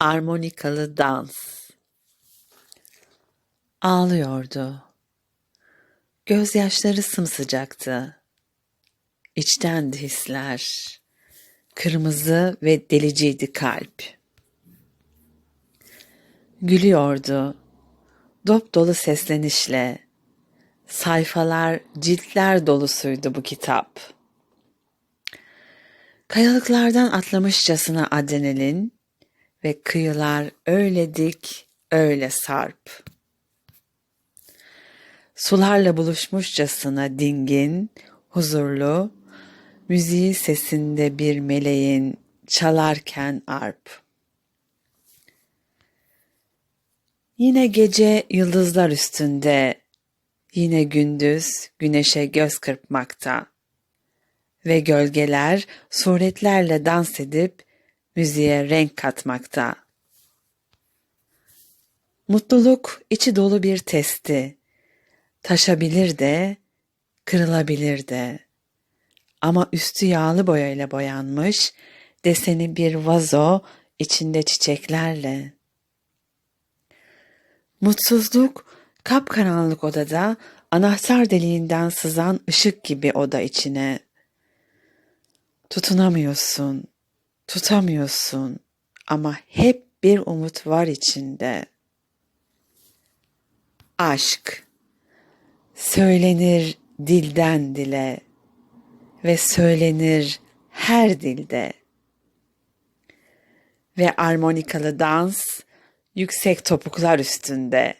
Armonikalı dans. Ağlıyordu. Gözyaşları sımsıcaktı. İçtendi hisler. Kırmızı ve deliciydi kalp. Gülüyordu. Dop dolu seslenişle. Sayfalar, ciltler dolusuydu bu kitap. Kayalıklardan atlamışçasına adrenalin ve kıyılar öyle dik, öyle sarp. Sularla buluşmuşçasına dingin, huzurlu, müziği sesinde bir meleğin çalarken arp. Yine gece yıldızlar üstünde, yine gündüz güneşe göz kırpmakta ve gölgeler suretlerle dans edip müziğe renk katmakta. Mutluluk içi dolu bir testi. Taşabilir de, kırılabilir de. Ama üstü yağlı boyayla boyanmış, deseni bir vazo içinde çiçeklerle. Mutsuzluk kapkaranlık odada anahtar deliğinden sızan ışık gibi oda içine. Tutunamıyorsun, tutamıyorsun ama hep bir umut var içinde. Aşk söylenir dilden dile ve söylenir her dilde. Ve armonikalı dans yüksek topuklar üstünde.